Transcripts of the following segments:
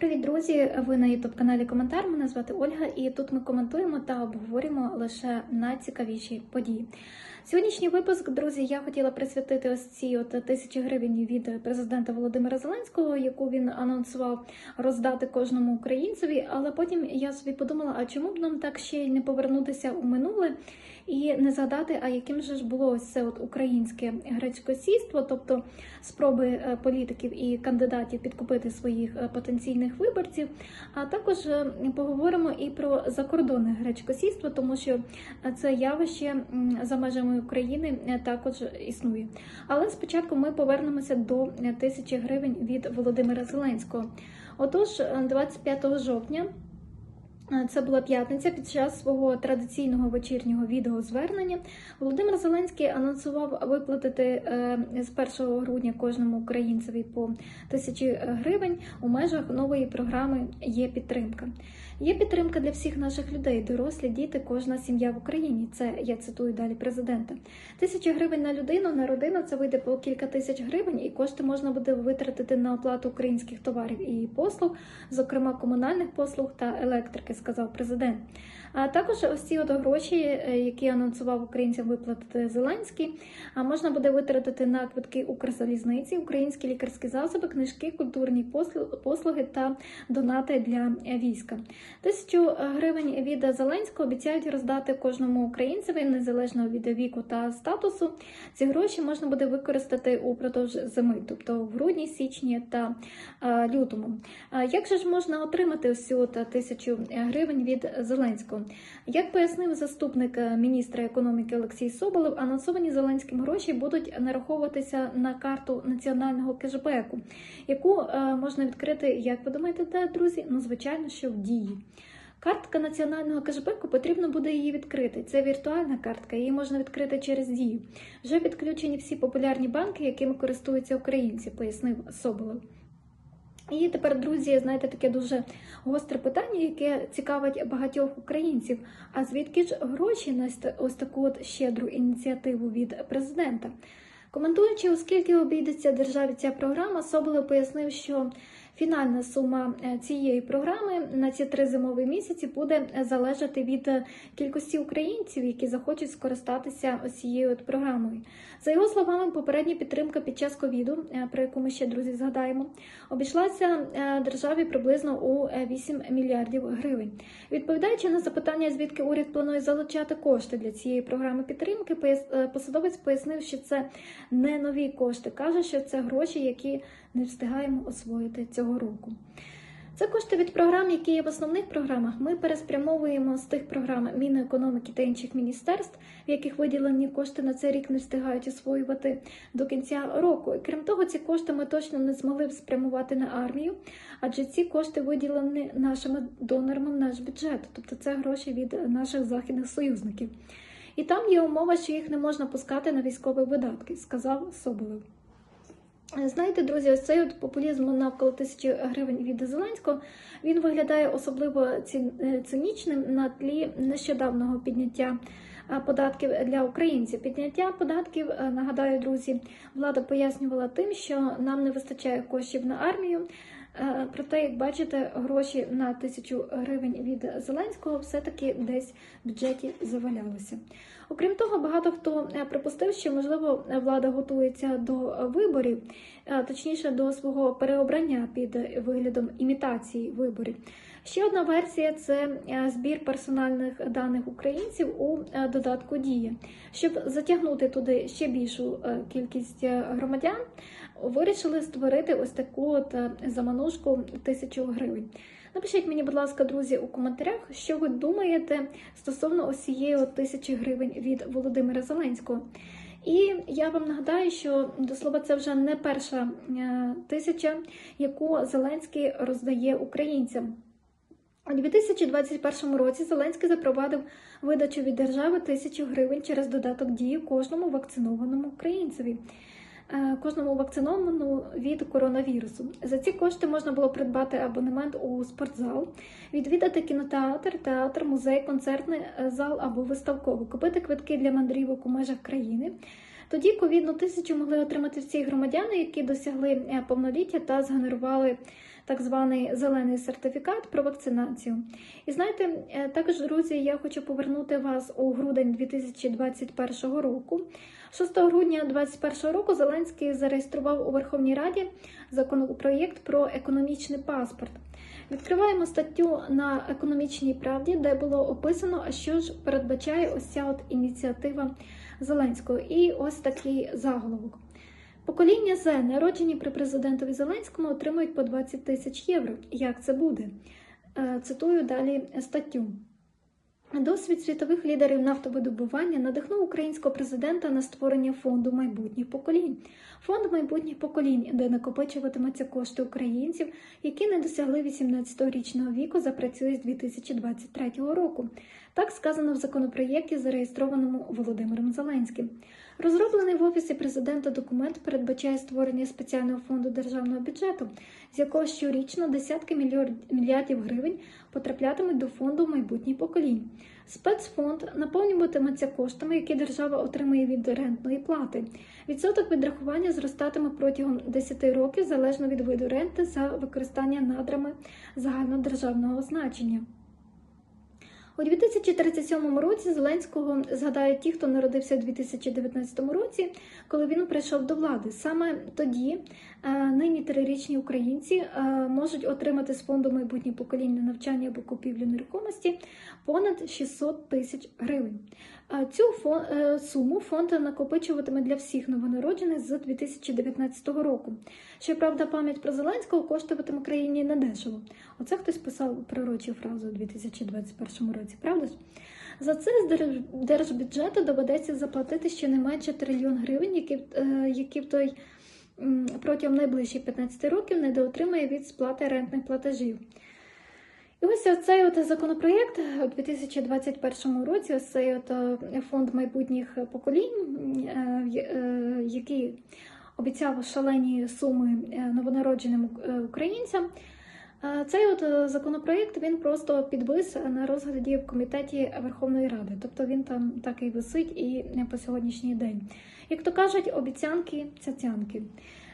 Привіт, друзі! Ви на youtube каналі Коментар. Мене звати Ольга, і тут ми коментуємо та обговорюємо лише найцікавіші події. Сьогоднішній випуск, друзі, я хотіла присвятити ось ці от тисячі гривень від президента Володимира Зеленського, яку він анонсував роздати кожному українцеві. Але потім я собі подумала: а чому б нам так ще й не повернутися у минуле і не згадати, а яким же ж було ось це от українське гречкосійство, тобто спроби е, політиків і кандидатів підкупити своїх е, потенційних виборців. А також е, поговоримо і про закордонне гречкосійство, тому що це явище за межами України е, також існує. Але спочатку ми повернемося до е, тисячі гривень від Володимира Зеленського. Отож, е, 25 жовтня. Е, Це була п'ятниця. Під час свого традиційного вечірнього відеозвернення Володимир Зеленський анонсував виплатити е, з 1 грудня кожному українцеві по тисячі гривень у межах нової програми Є підтримка. Є підтримка для всіх наших людей, дорослі, діти, кожна сім'я в Україні. Це я цитую далі президента. Тисяча гривень на людину, на родину це вийде по кілька тисяч гривень, і кошти можна буде витратити на оплату українських товарів і послуг, зокрема комунальних послуг та електрики, сказав президент. А також ось ці от гроші, е, які анонсував українцям виплатити Зеленський, можна буде витратити на квитки Укрзалізниці, українські лікарські засоби, книжки, культурні послуги та донати для війська. Тисячу гривень від Зеленського обіцяють роздати кожному українцеві незалежно від віку та статусу. Ці гроші можна буде використати упродовж зими, тобто в грудні, січні та е, лютому. Як же ж можна отримати ось цю тисячу гривень від Зеленського? Як пояснив заступник е, міністра економіки Олексій Соболев, анонсовані Зеленським гроші будуть нараховуватися на карту національного кешбеку, яку е, можна відкрити, як ви думаєте, де, друзі? Ну, звичайно, що в дії. Картка національного кешбеку потрібно буде її відкрити. Це віртуальна картка, її можна відкрити через дію. Вже підключені всі популярні банки, якими користуються українці, пояснив Соболев. І тепер, друзі, знаєте, таке дуже гостре питання, яке цікавить багатьох українців. А звідки ж гроші на ось таку от щедру ініціативу від президента? Коментуючи, оскільки обійдеться державі ця програма, Соболев пояснив, що фінальна сума е, цієї програми на ці три зимові місяці буде залежати від е, кількості українців, які захочуть скористатися цією програмою. За його словами, попередня підтримка під час ковіду, е, про яку ми ще друзі згадаємо, обійшлася е, державі приблизно у е, 8 мільярдів гривень. Відповідаючи на запитання, звідки уряд планує залучати кошти для цієї програми підтримки, е, посадовець пояснив, що це не нові кошти. каже, що це гроші, які не встигаємо освоїти цього року. Це кошти від програм, які є в основних програмах. Ми переспрямовуємо з тих програм Мінекономіки та інших міністерств, в яких виділені кошти на цей рік не встигають освоювати до кінця року. І крім того, ці кошти ми точно не змогли б спрямувати на армію, адже ці кошти виділені нашими донорами в наш бюджет, тобто це гроші від наших західних союзників. І там є умова, що їх не можна пускати на військові видатки, сказав Соболев. Знаєте, друзі, ось цей от популізм навколо тисячі гривень від Зеленського він виглядає особливо е, цинічним на тлі нещодавнього підняття е, податків для українців. Підняття податків, е, нагадаю, друзі, влада пояснювала тим, що нам не вистачає коштів на армію. Е, Проте, як бачите, гроші на тисячу гривень від Зеленського все-таки десь в бюджеті завалялися. Окрім того, багато хто е, припустив, що можливо влада готується до виборів, е, точніше до свого переобрання під виглядом імітації виборів. Ще одна версія це е, збір персональних даних українців у е, додатку Дія, щоб затягнути туди ще більшу е, кількість громадян. Вирішили створити ось таку от заманушку тисячу гривень. Напишіть мені, будь ласка, друзі, у коментарях, що ви думаєте стосовно ось цієї тисячі гривень від Володимира Зеленського. І я вам нагадаю, що до слова це вже не перша тисяча, яку Зеленський роздає українцям. У 2021 році Зеленський запровадив видачу від держави тисячу гривень через додаток дії кожному вакцинованому українцеві. Е, Кожному вакцинованому від коронавірусу. За ці кошти можна було придбати абонемент у спортзал, відвідати кінотеатр, театр, музей, концертний е, зал або виставковий, купити квитки для мандрівок у межах країни. Тоді ковідну тисячу могли отримати всі громадяни, які досягли е, повноліття та згенерували так званий зелений сертифікат про вакцинацію. І знаєте, е, також, друзі, я хочу повернути вас у грудень 2021 року. 6 грудня 2021 року Зеленський зареєстрував у Верховній Раді законопроєкт про економічний паспорт. Відкриваємо статтю на економічній правді, де було описано, а що ж передбачає ось ця от ініціатива Зеленського. І ось такий заголовок. Покоління З, народжені при президентові Зеленському, отримують по 20 тисяч євро. Як це буде? Е, Цитую далі статтю. Досвід світових лідерів нафтовидобування надихнув українського президента на створення фонду майбутніх поколінь. Фонд майбутніх поколінь, де накопичуватимуться кошти українців, які не досягли 18-річного віку, запрацює з 2023 року. Так сказано в законопроєкті, зареєстрованому Володимиром Зеленським. Розроблений в офісі президента документ передбачає створення спеціального фонду державного бюджету, з якого щорічно десятки мільярдів гривень потраплятимуть до фонду майбутніх поколінь. Спецфонд наповнюватиметься коштами, які держава отримує від рентної плати. Відсоток відрахування зростатиме протягом 10 років залежно від виду ренти за використання надрами загальнодержавного значення. У 2037 році Зеленського згадають ті, хто народився у 2019 році, коли він прийшов до влади. Саме тоді е, нині трирічні українці е, можуть отримати з фонду майбутнє покоління навчання або купівлю нерухомості понад 600 тисяч гривень. Е, Цю суму фонд накопичуватиме для всіх новонароджених з 2019 року. Щоправда, пам'ять про Зеленського коштуватиме країні недешево. Оце хтось писав пророчу фразу у 2021 році, правда ж? За це з держбюджету доведеться заплатити щонайменше трильйон гривень, які, е, які в той протягом найближчих 15 років недоотримає від сплати рентних платежів. І ось цей от законопроєкт у 2021 році, ось цей от е, фонд майбутніх поколінь, е, який обіцяв шалені суми новонародженим українцям. Цей от е, законопроєкт він просто підвис на розгляді в комітеті Верховної Ради, тобто він там так і висить і по сьогоднішній день. Як то кажуть, обіцянки цяцянки.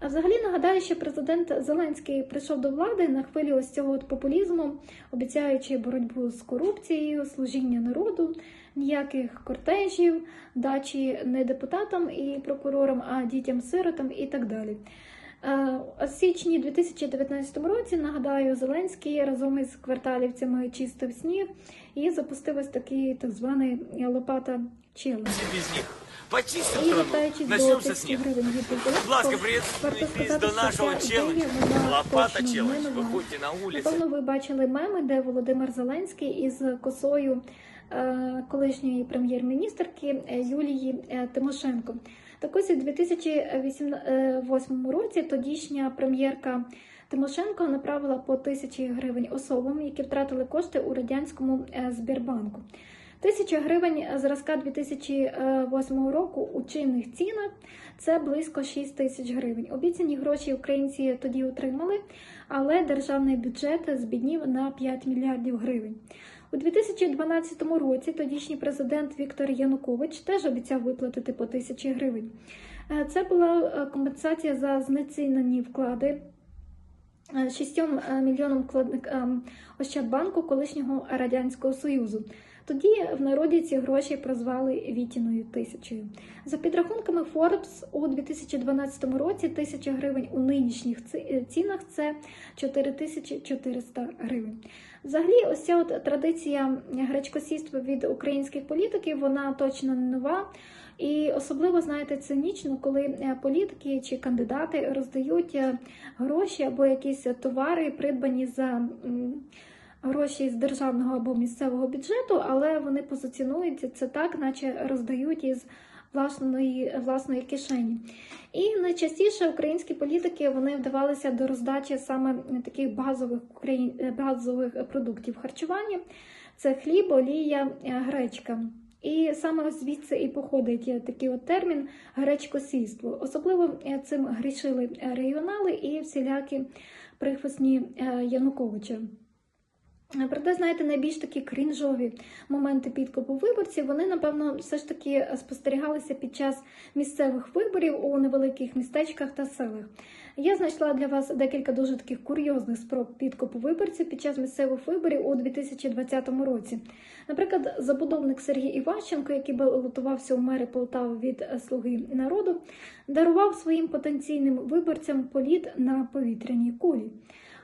А взагалі нагадаю, що президент Зеленський прийшов до влади на хвилі ось цього от популізму, обіцяючи боротьбу з корупцією, служіння народу, ніяких кортежів, дачі не депутатам і прокурорам, а дітям-сиротам і так далі. Е, У січні 2019 році, нагадаю, Зеленський разом із кварталівцями чистив сніг і запустив ось такий так званий лопата них. Почистим І вертаючись до начнемся тисячі снег. гривень від ласка, приєднуйтесь до нашого челенджу. Лопата челендж. Виходьте на вулиці. Напевно, ви бачили меми, де Володимир Зеленський із косою е, колишньої прем'єр-міністерки е, Юлії е, Тимошенко. Так ось у 2008 році тодішня прем'єрка Тимошенко направила по тисячі гривень особам, які втратили кошти у радянському е, Збірбанку. Тисяча гривень зразка 2008 року у чинних цінах це близько 6 тисяч гривень. Обіцяні гроші українці тоді отримали, але державний бюджет збіднів на 5 мільярдів гривень. У 2012 році тодішній президент Віктор Янукович теж обіцяв виплатити по тисячі гривень. Е, Це була е, компенсація за знецінені вклади е, шістьом е, мільйонам вкладникам Ощадбанку колишнього Радянського Союзу. Тоді в народі ці гроші прозвали Вітіною тисячею. За підрахунками Forbes, у 2012 році тисяча гривень у нинішніх е, цінах це 4400 гривень. Взагалі, ось ця от традиція гречкосійства від українських політиків, вона точно не нова. І особливо, знаєте, цинічно, коли е, політики чи кандидати роздають е, гроші або якісь товари, придбані за гроші з державного або місцевого бюджету, але вони позиціонують це так, наче роздають із власної, власної кишені. І найчастіше українські політики вони вдавалися до роздачі саме таких базових базових продуктів харчування: це хліб, олія, е, гречка. І саме звідси і походить е, такий от термін гречкосійство. Особливо е, цим грішили регіонали і всілякі прихвостні Януковича. Проте, знаєте, найбільш такі крінжові моменти підкупу виборців, вони, напевно, все ж таки спостерігалися під час місцевих виборів у невеликих містечках та селах. Я знайшла для вас декілька дуже таких курйозних спроб підкупу виборців під час місцевих виборів у 2020 році. Наприклад, забудовник Сергій Іващенко, який балотувався у мери Полтави від Слуги народу, дарував своїм потенційним виборцям політ на повітряній кулі.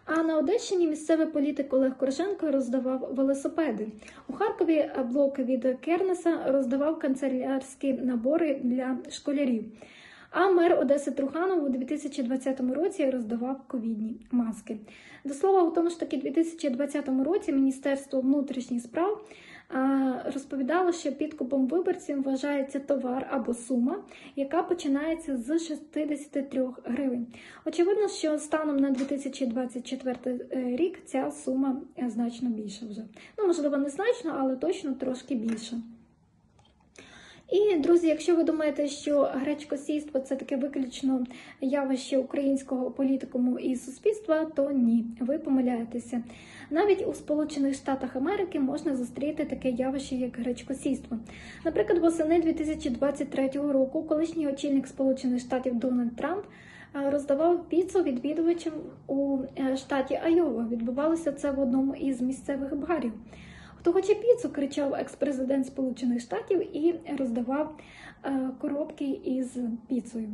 А на Одещині місцевий політик Олег Корошенко роздавав велосипеди. У Харкові блоки від Кернеса роздавав канцелярські набори для школярів. А мер Одеси Труханов у 2020 році роздавав ковідні маски. До слова, у тому ж таки 2020 році Міністерство внутрішніх справ а, розповідало, що підкупом виборців вважається товар або сума, яка починається з 63 гривень. Очевидно, що станом на 2024 рік ця сума е, значно більша вже. Ну, можливо, не значно, але точно трошки більше. І, друзі, якщо ви думаєте, що гречкосійство це таке виключно явище українського політикуму і суспільства, то ні, ви помиляєтеся. Навіть у Сполучених Штатах Америки можна зустріти таке явище, як гречкосійство. Наприклад, восени 2023 року колишній очільник Сполучених Штатів Дональд Трамп роздавав піцу відвідувачам у е, штаті Айова. Відбувалося це в одному із місцевих барів. Хто хоче піцу, кричав екс-президент Сполучених Штатів і роздавав е, коробки із піцею.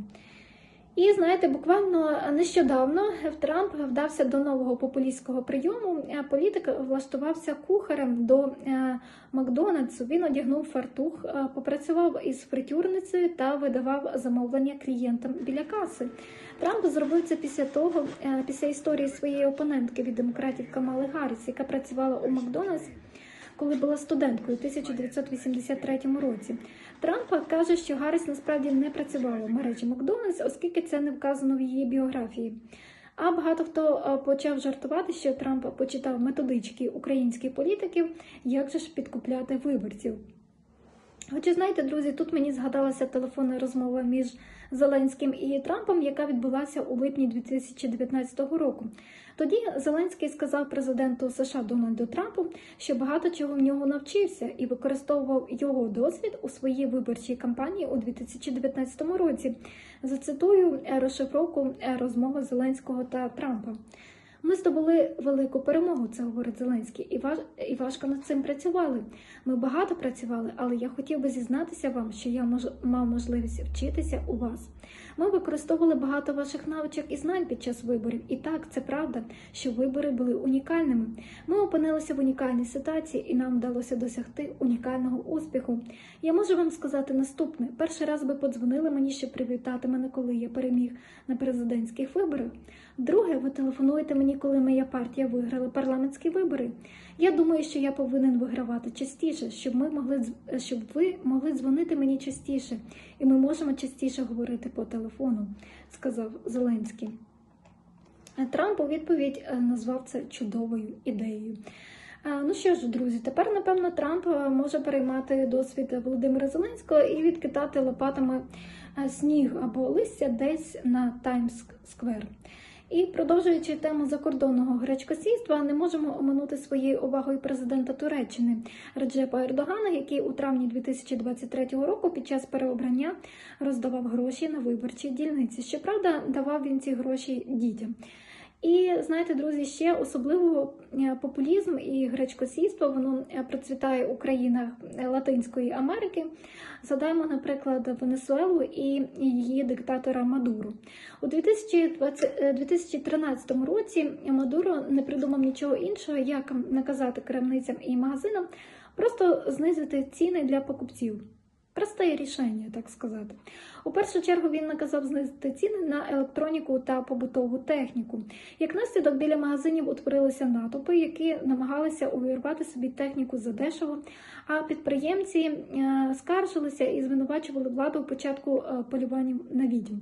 І знаєте, буквально нещодавно Трамп вдався до нового популістського прийому. Політик влаштувався кухарем до е, Макдональдсу. Він одягнув фартух, е, попрацював із фритюрницею та видавав замовлення клієнтам біля каси. Трамп зробив це після того, після історії своєї опонентки від демократів Камали Гарріс, яка працювала у Макдональдс коли була студенткою у 1983 році. Трамп каже, що Гарріс насправді не працювала в мережі Макдональдс, оскільки це не вказано в її біографії. А багато хто е, почав жартувати, що Трамп почитав методички українських політиків, як же ж підкупляти виборців. Хоча, знаєте, друзі, тут мені згадалася телефонна розмова між Зеленським і Трампом, яка відбулася у липні 2019 року. Тоді Зеленський сказав президенту США Дональду Трампу, що багато чого в нього навчився і використовував його досвід у своїй виборчій кампанії у 2019 році. Зацитую е, розшифровку е, розмови Зеленського та Трампа. Ми здобули велику перемогу, це говорить Зеленський, і важ і важко над цим працювали. Ми багато працювали, але я хотів би зізнатися вам, що я мож мав можливість вчитися у вас. Ми використовували багато ваших навичок і знань під час виборів. І так, це правда, що вибори були унікальними. Ми опинилися в унікальній ситуації, і нам вдалося досягти унікального успіху. Я можу вам сказати наступне: перший раз ви подзвонили мені, щоб привітати мене, коли я переміг на президентських виборах. Друге, ви телефонуєте мені, коли моя партія виграла парламентські вибори. Я думаю, що я повинен вигравати частіше, щоб ми могли щоб ви могли дзвонити мені частіше, і ми можемо частіше говорити по телефону, сказав Зеленський. Трамп у відповідь е, назвав це чудовою ідеєю. Е, Ну що ж, друзі, тепер, напевно, Трамп е, може переймати досвід Володимира Зеленського і відкидати лопатами е, сніг або листя десь на Таймс-сквер. І продовжуючи тему закордонного гречкосійства, не можемо оминути своєю увагою президента Туреччини Реджепа Ердогана, який у травні 2023 року під час переобрання роздавав гроші на виборчі дільниці. Щоправда, давав він ці гроші дітям. І знаєте, друзі, ще особливо е, популізм і гречкосійство воно е, процвітає у країнах Латинської Америки. Згадаємо, наприклад, Венесуелу і її диктатора Мадуру. У 2020, 2013 році Мадуро не придумав нічого іншого, як наказати крамницям і магазинам просто знизити ціни для покупців. Просте рішення, так сказати. У першу чергу він наказав знизити ціни на електроніку та побутову техніку. Як наслідок біля магазинів утворилися натовпи, які намагалися увірвати собі техніку задешево, а підприємці е, скаржилися і звинувачували владу у початку е, полювання на відьм.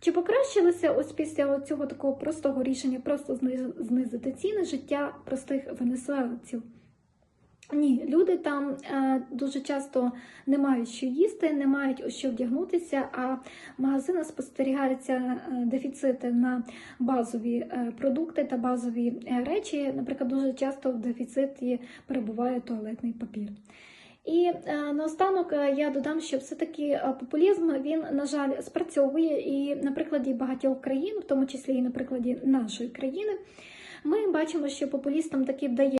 Чи покращилося ось після цього такого простого рішення просто знизити ціни життя простих венесуельців? Ні, люди там е, дуже часто не мають що їсти, не мають у що вдягнутися, а в магазинах спостерігаються е, дефіцити на базові е, продукти та базові е, речі. Наприклад, дуже часто в дефіциті перебуває туалетний папір. І е, наостанок я додам, що все-таки популізм він, на жаль, спрацьовує і на прикладі багатьох країн, в тому числі і на прикладі нашої країни, ми бачимо, що популістам таки вдає.